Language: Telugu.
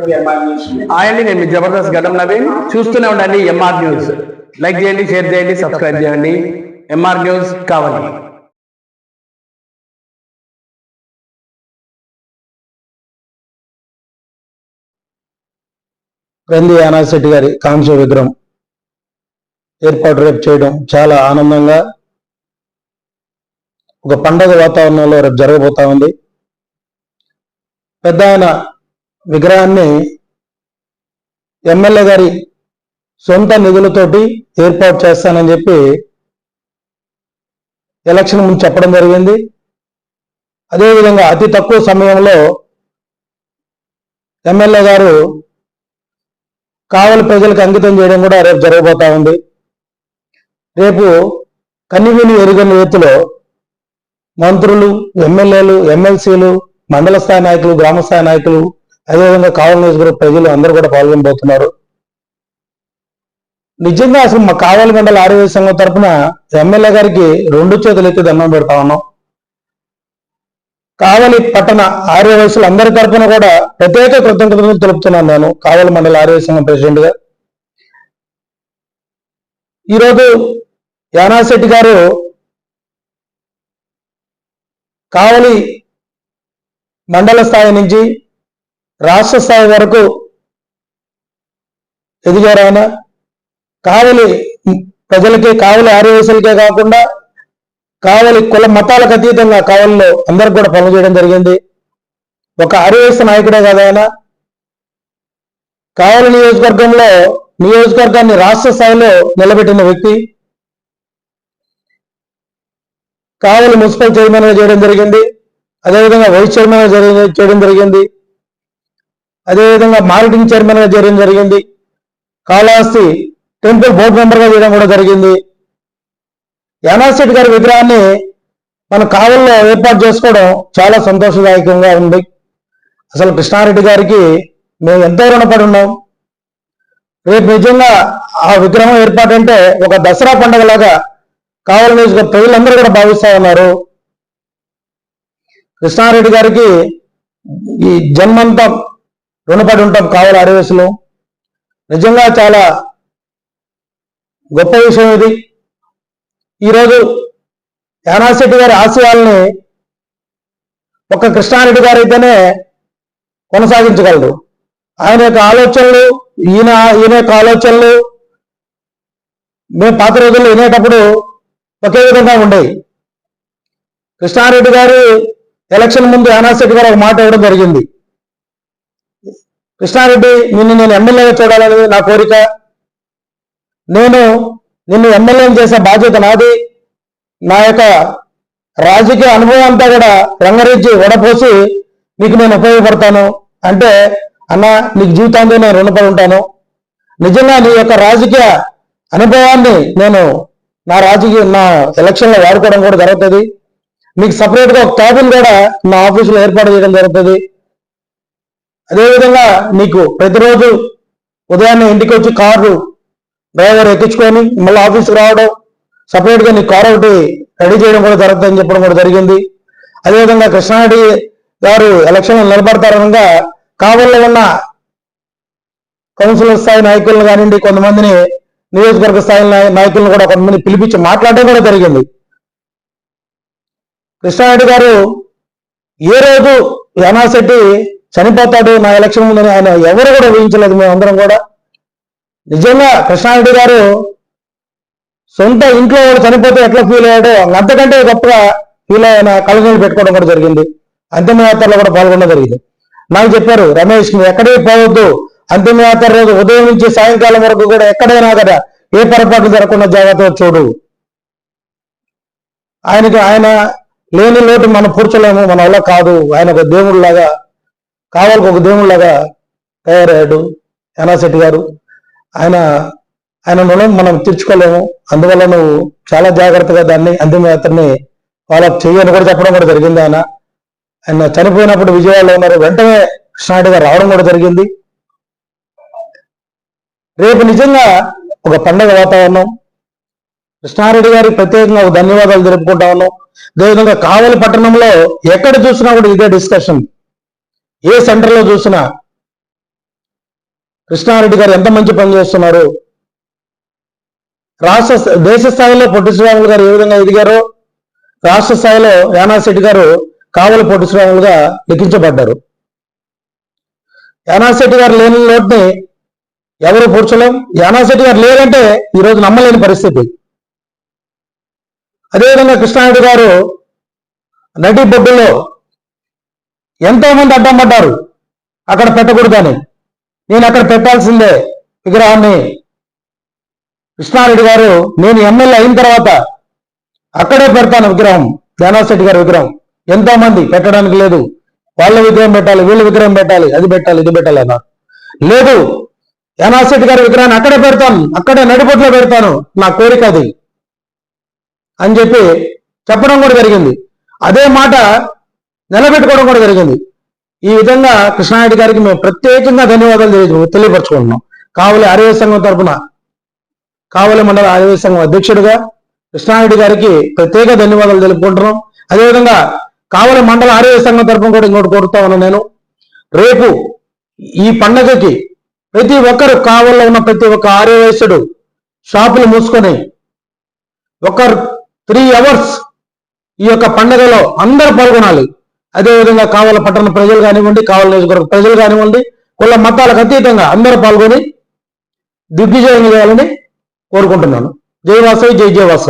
అండి నేను మీ జబర్దస్త్ గడ్డం నవీన్ చూస్తూనే ఉండండి ఎంఆర్ న్యూస్ లైక్ చేయండి షేర్ చేయండి సబ్స్క్రైబ్ చేయండి. ఎంఆర్ న్యూస్ కావాలి. క్రంది యానాశెట్టి గారి కాంస్య విగ్రహం ఏర్పాటు రేపు చేయడం చాలా ఆనందంగా ఒక పండగ వాతావరణంలో రేపు జరగబోతా ఉంది. పెద్ద ఆయన విగ్రహాన్ని ఎమ్మెల్యే గారి సొంత నిధులతోటి ఏర్పాటు చేస్తానని చెప్పి ఎలక్షన్ ముందు చెప్పడం జరిగింది. అదేవిధంగా అతి తక్కువ సమయంలో ఎమ్మెల్యే గారు కావలి ప్రజలకు అంకితం చేయడం కూడా రేపు జరగబోతా ఉంది. రేపు కన్నివిని ఎరుగని ఎత్తులో మంత్రులు ఎమ్మెల్యేలు ఎమ్మెల్సీలు మండల స్థాయి నాయకులు గ్రామస్థాయి నాయకులు అదేవిధంగా కావలి నియోజకవర్గ ప్రజలు అందరూ కూడా పాల్గొనబోతున్నారు. నిజంగా అసలు మా కావలి మండల ఆరోగ్య సంఘం తరఫున ఎమ్మెల్యే గారికి రెండు చేతులు ఎత్తి దండం పెడతా ఉన్నాం. కావలి పట్టణ ఆర్య వయసులు అందరి తరఫున కూడా ప్రత్యేక కృతజ్ఞతలు తెలుపుతున్నాను నేను కావలి మండల ఆర్య సంఘం ప్రెసిడెంట్గా ఈరోజు యానాశెట్టి గారు కావలి మండల స్థాయి నుంచి రాష్ట్ర స్థాయి వరకు ఎదిగారు ఆయన కావలి ప్రజలకి కావలి ఆర్యవయసులకే కాకుండా కావలి కుల మతాలకు అతీతంగా కావలిలో అందరికి కూడా పనులు చేయడం జరిగింది. ఒక ఆర్యవయసు నాయకుడే కదా ఆయన. కావలి నియోజకవర్గంలో నియోజకవర్గాన్ని రాష్ట్ర స్థాయిలో నిలబెట్టిన వ్యక్తి. కావలి మున్సిపల్ చైర్మన్ చేయడం జరిగింది. అదేవిధంగా వైస్ చైర్మన్ చేయడం జరిగింది. అదేవిధంగా మార్కెటింగ్ చైర్మన్గా చేయడం జరిగింది. కాళహస్తి టెంపుల్ బోర్డు మెంబర్గా చేయడం కూడా జరిగింది. యానాశెట్టి గారి విగ్రహాన్ని మన కావల్లో ఏర్పాటు చేసుకోవడం చాలా సంతోషదాయకంగా ఉంది. అసలు కృష్ణారెడ్డి గారికి మేము ఎంతో రుణపడి ఉన్నాం. రేపు నిజంగా ఆ విగ్రహం ఏర్పాటు అంటే ఒక దసరా పండుగలాగా కావలి నియోజక ప్రజలందరూ కూడా భావిస్తా ఉన్నారు. కృష్ణారెడ్డి గారికి ఈ జన్మంతా రుణపడి ఉంటాం కావాలి ఆర్యవేశులు నిజంగా చాలా గొప్ప విషయం ఇది. ఈరోజు యానాశెట్టి గారి ఆశయాల్ని ఒక కృష్ణారెడ్డి గారు అయితేనే కొనసాగించగలరు. ఆయన యొక్క ఆలోచనలు ఈయన ఈయన యొక్క ఆలోచనలు మేము పాత రోజుల్లో వినేటప్పుడు ఒకే విధంగా ఉండేవి. కృష్ణారెడ్డి గారు ఎలక్షన్ ముందు యానాశెట్టి గారు ఒక మాట ఇవ్వడం జరిగింది. కృష్ణారెడ్డి నిన్ను నేను ఎమ్మెల్యేగా చూడాలని నా కోరిక. నేను నిన్ను ఎమ్మెల్యేని చేసే బాధ్యత నాది. నా యొక్క రాజకీయ అనుభవం అంతా కూడా రంగరించి వడపోసి నీకు నేను ఉపయోగపడతాను. అంటే అన్న నీకు జీవితాంతో నేను రుణపడి ఉంటాను. నిజంగా నీ యొక్క రాజకీయ అనుభవాన్ని నేను నా రాజకీయ నా ఎలక్షన్లో వాడుకోవడం కూడా జరుగుతుంది. మీకు సపరేట్గా ఒక క్యాబిన్ కూడా నా ఆఫీసులో ఏర్పాటు చేయడం జరుగుతుంది. అదేవిధంగా నీకు ప్రతిరోజు ఉదయాన్నే ఇంటికి వచ్చి కారు డ్రైవర్ ఎక్కించుకొని మళ్ళీ ఆఫీస్కి రావడం సపరేట్గా నీ కార్ ఒకటి రెడీ చేయడం కూడా జరుగుతుందని చెప్పడం కూడా జరిగింది. అదేవిధంగా కృష్ణారెడ్డి గారు ఎలక్షన్లు నిలబడతారనగా కావల్లో ఉన్న కౌన్సిలర్ స్థాయి నాయకులను కానివ్వండి కొంతమందిని నియోజకవర్గ స్థాయి నాయకులను కూడా కొంతమంది పిలిపించి మాట్లాడడం కూడా జరిగింది. కృష్ణారెడ్డి గారు ఏ రోజు యానాశెట్టి చనిపోతాడు నా ఎలక్షన్ ముందని ఆయన ఎవరు కూడా ఊహించలేదు. మేమందరం కూడా. నిజంగా కృష్ణారెడ్డి గారు సొంత ఇంట్లో వాడు చనిపోతే ఎట్లా ఫీల్ అయ్యాడో అంతకంటే గొప్పగా ఫీల్ అయిన కళ్ళనీళ్ళు పెట్టుకోవడం కూడా జరిగింది. అంతిమయాత్రలో కూడా పాల్గొనడం జరిగింది. నాకు చెప్పారు రమేష్ నువ్వు ఎక్కడికి పోవద్దు. అంతిమయాత్ర రోజు ఉదయం నుంచి సాయంకాలం వరకు కూడా ఎక్కడైనా కదా ఏ పొరపాటు జరగకుండా జాగ్రత్తగా చూడు. ఆయనకి ఆయన లేని లోటు మనం పూడ్చలేము మన వల్ల కాదు. ఆయన ఒక దేవుడిలాగా కావాలకు ఒక దేవుళ్ళగా తయారయ్యాడు యానాశెట్టి గారు. ఆయన ఆయన రుణం మనం తీర్చుకోలేము. అందువల్ల నువ్వు చాలా జాగ్రత్తగా దాన్ని అంతిమయాత్రని ఫాలోఅప్ చేయని కూడా చెప్పడం కూడా జరిగింది ఆయన. ఆయన చనిపోయినప్పుడు విజయవాడలో ఉన్నారు. వెంటనే కృష్ణారెడ్డి గారు రావడం కూడా జరిగింది. రేపు నిజంగా ఒక పండగ వాతావరణం. కృష్ణారెడ్డి గారికి ప్రత్యేకంగా ఒక ధన్యవాదాలు తెలుపుకుంటా ఉన్నాం. అదేవిధంగా కావలి పట్టణంలో ఎక్కడ చూసినా కూడా ఇదే డిస్కషన్ ఏ సెంటర్లో చూసినా కృష్ణారెడ్డి గారు ఎంత మంచి పని చేస్తున్నారు రాష్ట్ర దేశ స్థాయిలో పొట్టి శ్రీరాములు గారు ఏ విధంగా ఎదిగారో రాష్ట్ర స్థాయిలో యానాశెట్టి గారు కావలి పొట్టి శ్రీరాములుగా లిఖించబడ్డారు యానాశెట్టి గారు లేని లోటుని ఎవరు పూడ్చలేం? యానాశెట్టి గారు లేదంటే ఈరోజు నమ్మలేని పరిస్థితి. అదేవిధంగా కృష్ణారెడ్డి గారు నటి బొడ్డులో ఎంతో మంది అడ్డం పడ్డారు. అక్కడ పెట్టకూడదని నేను అక్కడ పెట్టాల్సిందే విగ్రహాన్ని. కృష్ణారెడ్డి గారు నేను ఎమ్మెల్యే అయిన తర్వాత అక్కడే పెడతాను విగ్రహం. ధ్యానాశెట్టి గారి విగ్రహం. ఎంతో మంది పెట్టడానికి లేదు. వాళ్ళ విగ్రహం పెట్టాలి వీళ్ళ విగ్రహం పెట్టాలి అది పెట్టాలి ఇది పెట్టాలి అన్నారు. లేదు. యానాశెట్టి గారి విగ్రహాన్ని అక్కడే పెడతాను అక్కడే నడిపొట్లో పెడతాను. నా కోరిక అది. అని చెప్పి చెప్పడం కూడా జరిగింది. అదే మాట నిలబెట్టుకోవడం కూడా జరిగింది. ఈ విధంగా కృష్ణారెడ్డి గారికి మేము ప్రత్యేకంగా ధన్యవాదాలు తెలియ తెలియపరచుకుంటున్నాం. కావలి ఆర్యవ సంఘం తరఫున కావలి మండల ఆర్యవ సంఘం అధ్యక్షుడిగా కృష్ణారెడ్డి గారికి ప్రత్యేక ధన్యవాదాలు తెలుపుకుంటున్నాం. అదేవిధంగా కావలి మండల ఆర్యవ సంఘం తరఫున కూడా ఇంకోటి కోరుతా ఉన్నాను నేను. రేపు ఈ పండగకి ప్రతి ఒక్కరు కావల్లో ఉన్న ప్రతి ఒక్క ఆర్య షాపులు మూసుకొని ఒక త్రీ అవర్స్ ఈ యొక్క పండుగలో అందరూ పాల్గొనాలి. అదేవిధంగా కావాల పట్టణ ప్రజలు కానివ్వండి కావాల నియోజకవర్గ ప్రజలు కానివ్వండి కుల మతాలకు అతీతంగా అందరూ పాల్గొని దిగ్విజయం చేయాలని కోరుకుంటున్నాను. జై వాసవి జై జయ వాసవి